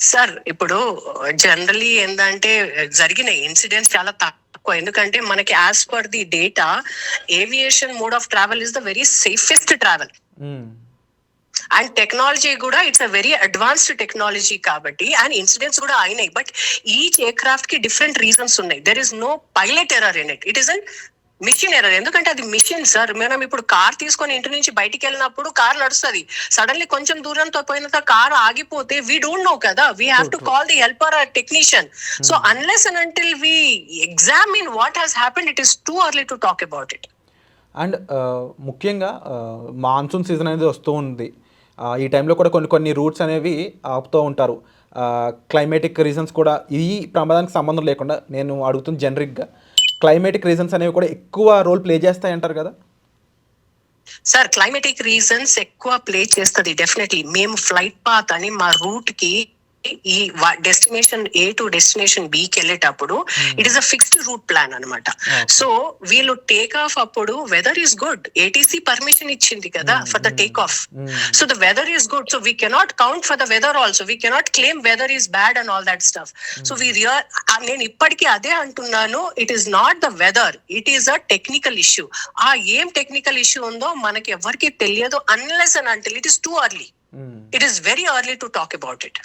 Sir ఇప్పుడు generally ఏంటంటే జరిగిన ఇన్సిడెంట్స్ చాలా తక్కువ. ఎందుకంటే మనకి as per the data aviation mode of travel is the very safest travel. And technology కూడా it's a very advanced technology కాబట్టి అండ్ ఇన్సిడెంట్స్ కూడా అయినాయి. బట్ ఈచ్ ఎయిర్క్రాఫ్ట్కి డిఫరెంట్ రీజన్స్ ఉన్నాయి. There is no pilot error in it it is an mission error ఎందుకంటే అది machine sir. మనం ఇప్పుడు కార్ తీసుకొని ఇంటి నుంచి బయటికి వెళ్ళినప్పుడు కార్ నడుస్తుంది. సడన్లీ కొంచెం దూరంతో పోయిన కార్ ఆగిపోతే వీ డోంట్ నో కదా. We have to call the helper technician so unless and until we examine what has happened it is too early to talk about it and ముఖ్యంగా monsoon season అనేది వస్తూ ఉంది. ఈ టైంలో కూడా కొన్ని కొన్ని రూట్స్ అనేవి ఆపుతూ ఉంటారు. క్లైమేటిక్ రీజన్స్ కూడా ఈ ప్రమాదానికి సంబంధం లేకుండా నేను అడుగుతుంది జనరిక్గా క్లైమేటిక్ రీజన్స్ అనేవి కూడా ఎక్కువ రోల్ ప్లే చేస్తాయి అంటారు కదా? సార్ క్లైమేటిక్ రీజన్స్ ఎక్కువ ప్లే చేస్తుంది డెఫినెట్లీ మేము ఫ్లైట్ పాత్ అని మా రూట్కి ఈ destination A to destination B కి వెళ్ళేటప్పుడు it is a fixed route plan అన్నమాట. సో వీళ్ళు టేక్ ఆఫ్ అప్పుడు weather is good ATC permission ఇచ్చింది కదా for the take off so the weather is good so we cannot count for the weather also we cannot claim weather is bad and all that stuff so we real నేను ఇప్పటికీ అదే అంటున్నాను. It is not the weather it is a technical issue ఆ ఏం technical issue ఉందో మనకి ఎవరికి తెలియదు unless and until it is too early. It is very early to talk about it